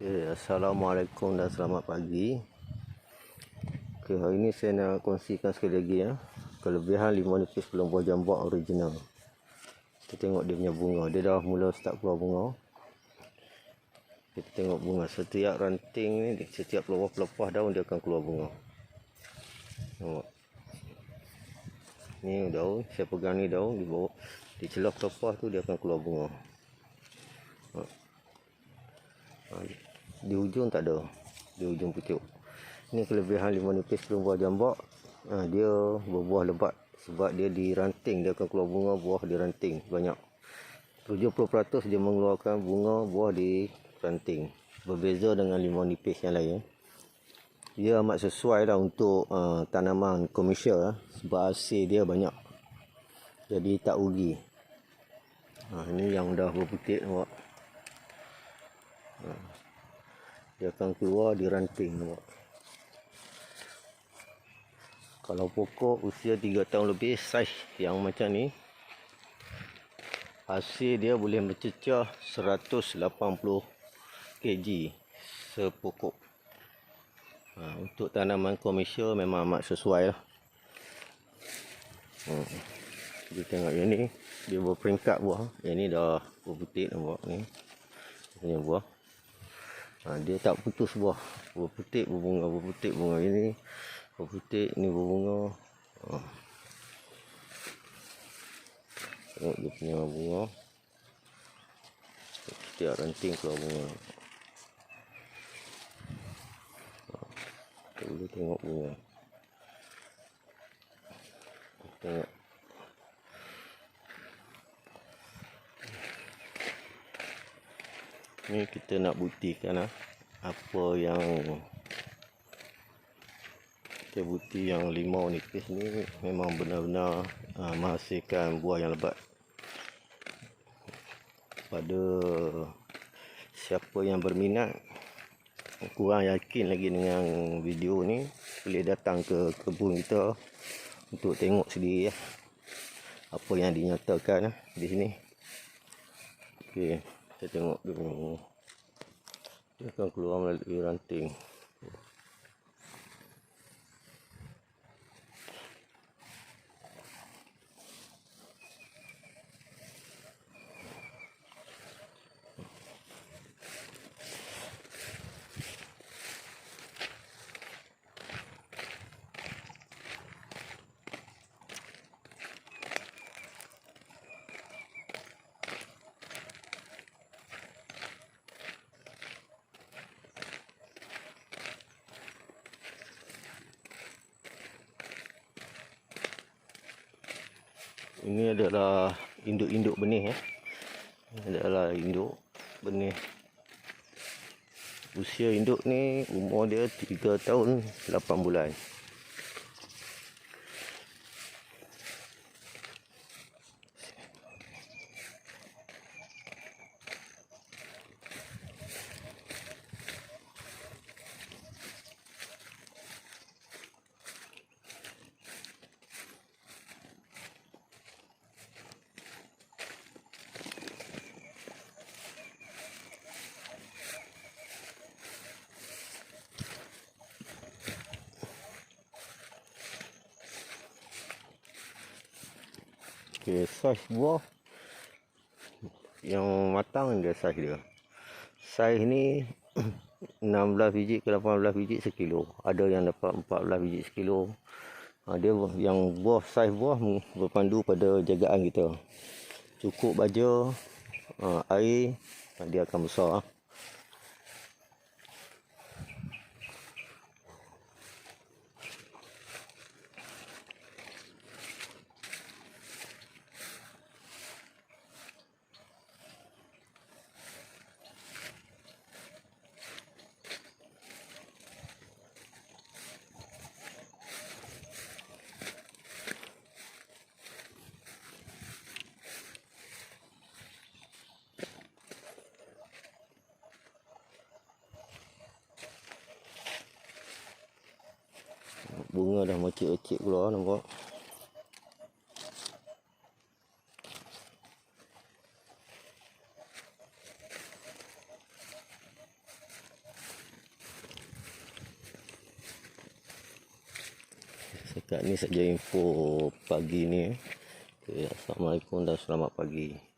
Okay, Assalamualaikum dan selamat pagi. Okay, hari ini saya nak kongsikan sekali lagi ya. Kelebihan limau nipis belum buah jambak original. Kita tengok dia punya bunga. Dia dah mula start keluar bunga. Kita tengok bunga. Setiap ranting ni, setiap pelepah-pelepah daun dia akan keluar bunga. Tengok. Ni daun. Saya pegang ni daun. Di bawah. Di celah pelepah tu dia akan keluar bunga. Ha, di hujung tak ada. Di hujung pucuk. Ini kelebihan limau nipis belum buah jambak. Ha, dia berbuah lebat sebab dia di ranting dia akan keluar bunga buah di ranting banyak 70% dia mengeluarkan bunga buah di ranting berbeza dengan limau nipis yang lain. Dia amat sesuai lah untuk uh, tanaman komersial uh, sebab hasil dia banyak. Jadi tak rugi. Ha, ini yang dah berputik nampak? Ha. Dia akan keluar di ranting nampak. Kalau pokok usia 3 tahun lebih saiz yang macam ni hasil dia boleh mencecah 180 kg sepokok. Ha, untuk tanaman komersial memang amat sesuai lah. Hmm. Kita tengok yang ni dia berperingkat buah. Yang ni dah berputik nampak ni. Punya buah ha, dia tak putus buah. Berputik berbunga berputik bunga ini. Berputik ini berbunga ha. tengok dia punya bunga. Setiap ranting keluar bunga. Kita boleh tengok bunga. Tengok ni kita nak buktikan lah apa yang kita bukti yang limau nipis ni memang benar-benar uh, menghasilkan buah yang lebat. Pada siapa yang berminat kurang yakin lagi dengan video ni boleh datang ke kebun kita untuk tengok sendiri ya apa yang dinyatakan di sini. Okey kita tengok dia punya dia akan keluar melalui ranting ini adalah induk-induk benih ya. Ini adalah induk benih. Usia induk ni umur dia 3 tahun 8 bulan. Okey, saiz buah yang matang dia saiz dia. Saiz ni 16 biji ke 18 biji sekilo. Ada yang dapat 14 biji sekilo. Ha, dia yang buah saiz buah berpandu pada jagaan kita. Cukup baja ha, air dia akan besar. Ha. bunga dah mecik-mecik keluar nampak Sekat ni saja info pagi ni Okay, Assalamualaikum dan selamat pagi.